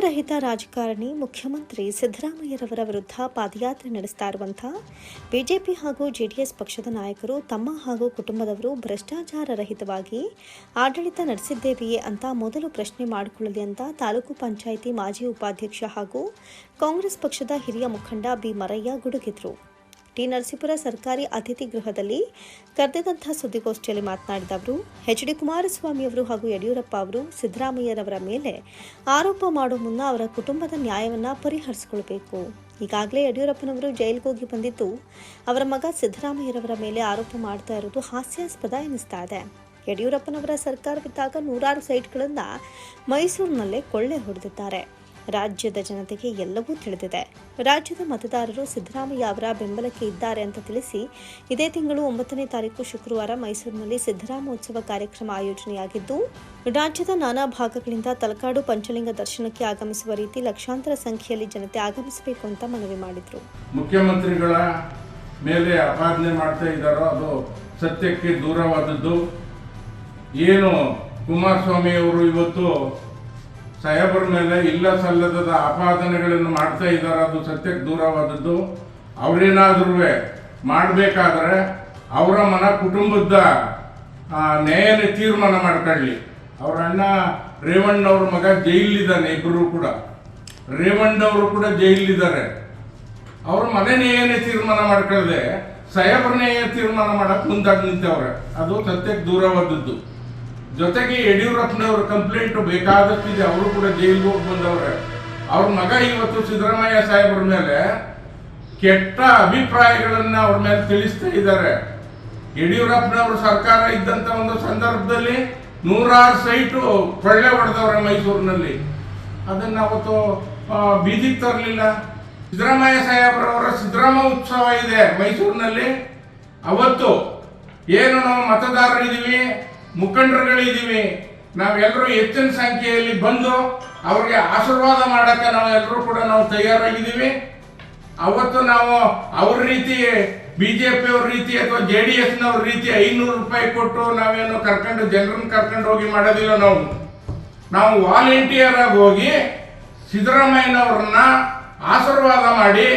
ನೇಮಕರಹಿತ ರಾಜಕಾರಣಿ ಮುಖ್ಯಮಂತ್ರಿ ಸಿದ್ದರಾಮಯ್ಯರವರ ವಿರುದ್ಧ ಪಾದಯಾತ್ರೆ ನಡೆಸ್ತಾ ಇರುವಂತಹ ಬಿಜೆಪಿ ಹಾಗೂ ಜೆಡಿಎಸ್ ಪಕ್ಷದ ನಾಯಕರು ತಮ್ಮ ಹಾಗೂ ಕುಟುಂಬದವರು ಭ್ರಷ್ಟಾಚಾರ ರಹಿತವಾಗಿ ಆಡಳಿತ ನಡೆಸಿದ್ದೇವೆಯೇ ಅಂತ ಮೊದಲು ಪ್ರಶ್ನೆ ಮಾಡಿಕೊಳ್ಳಲಿ ಅಂತ ತಾಲೂಕು ಪಂಚಾಯಿತಿ ಮಾಜಿ ಉಪಾಧ್ಯಕ್ಷ ಹಾಗೂ ಕಾಂಗ್ರೆಸ್ ಪಕ್ಷದ ಹಿರಿಯ ಮುಖಂಡ ಬಿ ಮರಯ್ಯ ಗುಡುಗಿದ್ರು. ಟಿ ನರಸೀಪುರ ಸರ್ಕಾರಿ ಅತಿಥಿ ಗೃಹದಲ್ಲಿ ಕರೆದಿದ್ದಂತಹ ಸುದ್ದಿಗೋಷ್ಠಿಯಲ್ಲಿ ಮಾತನಾಡಿದ ಅವರು, ಎಚ್ ಡಿ ಕುಮಾರಸ್ವಾಮಿ ಅವರು ಹಾಗೂ ಯಡಿಯೂರಪ್ಪ ಅವರು ಸಿದ್ದರಾಮಯ್ಯರವರ ಮೇಲೆ ಆರೋಪ ಮಾಡುವ ಮುನ್ನ ಅವರ ಕುಟುಂಬದ ನ್ಯಾಯವನ್ನು ಪರಿಹರಿಸಿಕೊಳ್ಳಬೇಕು ಈಗಾಗಲೇ ಯಡಿಯೂರಪ್ಪನವರು ಜೈಲಿಗೆ ಹೋಗಿ ಬಂದಿದ್ದು, ಅವರ ಮಗ ಸಿದ್ದರಾಮಯ್ಯರವರ ಮೇಲೆ ಆರೋಪ ಮಾಡ್ತಾ ಇರೋದು ಹಾಸ್ಯಾಸ್ಪದ ಎನಿಸ್ತಾ ಇದೆ. ಯಡಿಯೂರಪ್ಪನವರ ಸರ್ಕಾರವಿದ್ದಾಗ ನೂರಾರು ಸೈಟ್ಗಳನ್ನು ಮೈಸೂರಿನಲ್ಲೇ ಕೊಳ್ಳೆ ಹೊಡೆದಿದ್ದಾರೆ. ರಾಜ್ಯದ ಜನತೆಗೆ ಎಲ್ಲವೂ ತಿಳಿದಿದೆ. ರಾಜ್ಯದ ಮತದಾರರು ಸಿದ್ದರಾಮಯ್ಯ ಅವರ ಬೆಂಬಲಕ್ಕೆ ಇದ್ದಾರೆ ಅಂತ ತಿಳಿಸಿ ಇದೇ ತಿಂಗಳು ಒಂಬತ್ತನೇ ತಾರೀಕು ಶುಕ್ರವಾರ ಮೈಸೂರಿನಲ್ಲಿ ಸಿದ್ದರಾಮೋತ್ಸವ ಕಾರ್ಯಕ್ರಮ ಆಯೋಜನೆಯಾಗಿದ್ದು, ರಾಜ್ಯದ ನಾನಾ ಭಾಗಗಳಿಂದ ತಲಕಾಡು ಪಂಚಲಿಂಗ ದರ್ಶನಕ್ಕೆ ಆಗಮಿಸುವ ರೀತಿ ಲಕ್ಷಾಂತರ ಸಂಖ್ಯೆಯಲ್ಲಿ ಜನತೆ ಆಗಮಿಸಬೇಕು ಅಂತ ಮನವಿ ಮಾಡಿದರು. ಮುಖ್ಯಮಂತ್ರಿಗಳ ಮೇಲೆ ಆಪಾದನೆ ಮಾಡ್ತಾ ಇದ್ದಾರೋ ಅದು ಸತ್ಯಕ್ಕೆ ದೂರವಾದದ್ದು. ಏನು ಕುಮಾರಸ್ವಾಮಿ ಅವರು ಇವತ್ತು ಸಾಹೇಬರ ಮೇಲೆ ಇಲ್ಲ ಸಲ್ಲದ ಆಪಾದನೆಗಳನ್ನು ಮಾಡ್ತಾ ಇದ್ದಾರೆ, ಅದು ಸತ್ಯಕ್ಕೆ ದೂರವಾದದ್ದು. ಅವರೇನಾದ್ರೂ ಮಾಡಬೇಕಾದ್ರೆ ಅವರ ಮನ ಕುಟುಂಬದ ನ್ಯಾಯನೇ ತೀರ್ಮಾನ ಮಾಡ್ಕೊಳ್ಳಿ. ಅವ್ರ ಅಣ್ಣ ರೇವಣ್ಣ ಅವ್ರ ಮಗ ಜೈಲಿದ್ದಾನೆ ಇಬ್ಬರು ಕೂಡ. ರೇವಣ್ಣ ಅವರು ಕೂಡ ಜೈಲಿದ್ದಾರೆ. ಅವ್ರ ಮನೆ ನ್ಯಾಯನ ತೀರ್ಮಾನ ಮಾಡ್ಕೊಳ್ಳದೆ ನ್ಯಾಯ ತೀರ್ಮಾನ ಮಾಡಕ್ ಮುಂದಾಗಿ ನಿಂತವ್ರೆ ಅದು ಸತ್ಯಕ್ಕೆ ದೂರವಾದದ್ದು. ಜೊತೆಗೆ ಯಡಿಯೂರಪ್ಪನವ್ರ ಕಂಪ್ಲೇಂಟ್ ಬೇಕಾದಷ್ಟಿದೆ ಅವರು ಕೂಡ ಜೈಲಿಗೆ ಹೋಗಿ ಬಂದವ್ರೆ. ಅವ್ರ ಮಗ ಇವತ್ತು ಸಿದ್ದರಾಮಯ್ಯ ಸಾಹೇಬರ ಮೇಲೆ ಕೆಟ್ಟ ಅಭಿಪ್ರಾಯಗಳನ್ನ ಅವ್ರ ಮೇಲೆ ತಿಳಿಸ್ತಾ ಇದ್ದಾರೆ. ಯಡಿಯೂರಪ್ಪನವ್ರ ಸರ್ಕಾರ ಇದ್ದಂತ ಒಂದು ಸಂದರ್ಭದಲ್ಲಿ ನೂರಾರು ಸೈಟು ಕೊಳ್ಳೆ ಹೊಡೆದವ್ರೆ ಮೈಸೂರಿನಲ್ಲಿ. ಅದನ್ನ ಅವತ್ತು ಬೀದಿಗೆ ತರಲಿಲ್ಲ. ಸಿದ್ದರಾಮಯ್ಯ ಸಾಹೇಬ್ರವರ ಸಿದ್ದರಾಮ ಉತ್ಸವ ಇದೆ ಮೈಸೂರಿನಲ್ಲಿ. ಅವತ್ತು ಏನು ನಾವು ಮತದಾರರಿದ್ದೀವಿ. ಮುಖಂಡರುಗಳಿದ್ದೀವಿ. ನಾವೆಲ್ಲರೂ ಹೆಚ್ಚಿನ ಸಂಖ್ಯೆಯಲ್ಲಿ ಬಂದು ಅವ್ರಿಗೆ ಆಶೀರ್ವಾದ ಮಾಡಕ್ಕೆ ನಾವೆಲ್ಲರೂ ಕೂಡ ನಾವು ತಯಾರಾಗಿದ್ದೀವಿ. ಅವತ್ತು ನಾವು ಅವ್ರ ರೀತಿ ಬಿಜೆಪಿ ಅವ್ರ ರೀತಿ ಅಥವಾ ಜೆ ಡಿ ಎಸ್ನವ್ರ ರೀತಿ ಐನೂರು ರೂಪಾಯಿ ಕೊಟ್ಟು ನಾವೇನು ಕರ್ಕೊಂಡು, ಜನರನ್ನು ಕರ್ಕೊಂಡು ಹೋಗಿ ಮಾಡೋದಿಲ್ಲ ನಾವು. ನಾವು ವಾಲಂಟಿಯರ್ ಆಗಿ ಹೋಗಿ ಸಿದ್ದರಾಮಯ್ಯನವ್ರನ್ನ ಆಶೀರ್ವಾದ ಮಾಡಿ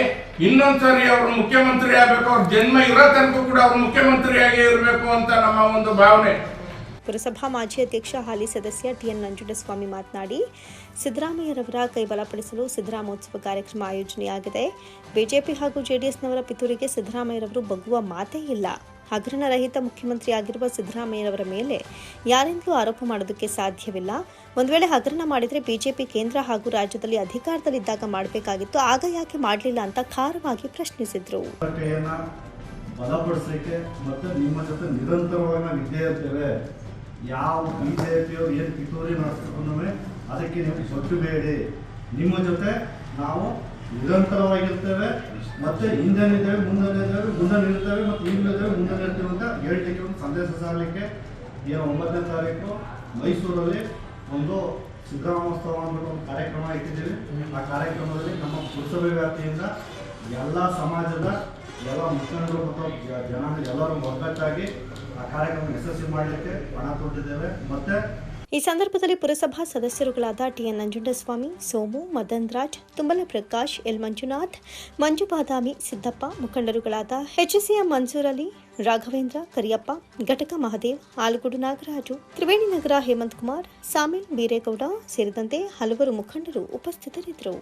ಇನ್ನೊಂದ್ಸರಿ ಅವರು ಮುಖ್ಯಮಂತ್ರಿ ಆಗಬೇಕು, ಅವ್ರ ಜನ್ಮ ಇರೋ ತನಕ ಕೂಡ ಅವ್ರು ಮುಖ್ಯಮಂತ್ರಿಯಾಗಿ ಇರಬೇಕು ಅಂತ ನಮ್ಮ ಒಂದು ಭಾವನೆ. ಪುರಸಭಾ ಮಾಜಿ ಅಧ್ಯಕ್ಷ ಹಾಲಿ ಸದಸ್ಯ ಟಿಎನ್ ನಂಜುಂಡಸ್ವಾಮಿ ಮಾತನಾಡಿ, ಸಿದ್ದರಾಮಯ್ಯರವರ ಕೈ ಬಲಪಡಿಸಲು ಸಿದ್ದರಾಮೋತ್ಸವ ಕಾರ್ಯಕ್ರಮ ಆಯೋಜನೆಯಾಗಿದೆ. ಬಿಜೆಪಿ ಹಾಗೂ ಜೆಡಿಎಸ್ನವರ ಪಿತೂರಿಗೆ ಸಿದ್ದರಾಮಯ್ಯರವರು ಬಗ್ಗುವ ಮಾತೇ ಇಲ್ಲ. ಹಗರಣ ರಹಿತ ಮುಖ್ಯಮಂತ್ರಿ ಆಗಿರುವ ಸಿದ್ದರಾಮಯ್ಯರವರ ಮೇಲೆ ಯಾರಿಂದಲೂ ಆರೋಪ ಮಾಡೋದಕ್ಕೆ ಸಾಧ್ಯವಿಲ್ಲ. ಒಂದು ವೇಳೆ ಹಗರಣ ಮಾಡಿದರೆ ಬಿಜೆಪಿ ಕೇಂದ್ರ ಹಾಗೂ ರಾಜ್ಯದಲ್ಲಿ ಅಧಿಕಾರದಲ್ಲಿದ್ದಾಗ ಮಾಡಬೇಕಾಗಿತ್ತು, ಆಗ ಯಾಕೆ ಮಾಡಲಿಲ್ಲ ಅಂತ ಖಾರವಾಗಿ ಪ್ರಶ್ನಿಸಿದರು. ಬಲಪಡಿಸಲಿಕ್ಕೆ ಮತ್ತು ನಿಮ್ಮ ಜೊತೆ ನಿರಂತರವಾಗಿ ನಾನು ಇದ್ದೇ ಇರ್ತೇವೆ ಯಾವ ಬಿ ಜೆ ಪಿಯೋ ಏನು ಪಿತೂರಿ ನಡೆಸ್ಕೊಂಡು ಅದಕ್ಕೆ ನೀವು ಸೊಟ್ಟು ಬೇಡಿ. ನಿಮ್ಮ ಜೊತೆ ನಾವು ನಿರಂತರವಾಗಿರ್ತೇವೆ, ಮತ್ತೆ ಹಿಂದೆನಿದ್ದೇವೆ ಮುಂದೆನಿದ್ದೇವೆ ಮುಂದೆ ನಿಲ್ತೇವೆ ಮತ್ತು ಇದ್ದೇವೆ ಮುಂದೆ ನಿಲ್ತೇವೆ ಅಂತ ಹೇಳ್ಲಿಕ್ಕೆ ಒಂದು ಸಂದೇಶ ಸಾರಲಿಕ್ಕೆ ಏನು ಒಂಬತ್ತನೇ ತಾರೀಕು ಮೈಸೂರಲ್ಲಿ ಒಂದು ಸಿದ್ದರಾಮೋತ್ಸವ ಅಂದ್ಬಿಟ್ಟು ಒಂದು ಕಾರ್ಯಕ್ರಮ ಇಟ್ಟಿದ್ದೀವಿ. ಆ ಕಾರ್ಯಕ್ರಮದಲ್ಲಿ ನಮ್ಮ ಪುರಸಭೆ ವ್ಯಾಪ್ತಿಯಿಂದ ಎಲ್ಲ ಸಮಾಜದ ಎಲ್ಲ ಮುಖಂಡರು ಮತ್ತು ಜನ ಎಲ್ಲರೂ ಒಗ್ಗಟ್ಟಾಗಿ ಈ ಸಂದರ್ಭದಲ್ಲಿ ಪುರಸಭಾ ಸದಸ್ಯರುಗಳಾದ ಟಿಎನ್ ನಂಜುಂಡಸ್ವಾಮಿ, ಸೋಮು ಮದನ್ ರಾಜ್ ತುಂಬಲ ಪ್ರಕಾಶ್ ಎಲ್. ಮಂಜುನಾಥ್, ಮಂಜು ಬಾದಾಮಿ, ಸಿದ್ದಪ್ಪ, ಮುಖಂಡರುಗಳಾದ ಎಚ್ಎಸ್ಸಿಎಂ ಮನ್ಸೂರ್ ಅಲಿ, ರಾಘವೇಂದ್ರ, ಕರಿಯಪ್ಪ, ಘಟಕ ಮಹದೇವ್, ಆಲಗೂಡು ನಾಗರಾಜು, ತ್ರಿವೇಣಿ ನಗರ ಹೇಮಂತ್ ಕುಮಾರ್, ಸಾಮಿಲ್, ಬೀರೇಗೌಡ ಸೇರಿದಂತೆ ಹಲವರು ಮುಖಂಡರು ಉಪಸ್ಥಿತರಿದ್ದರು.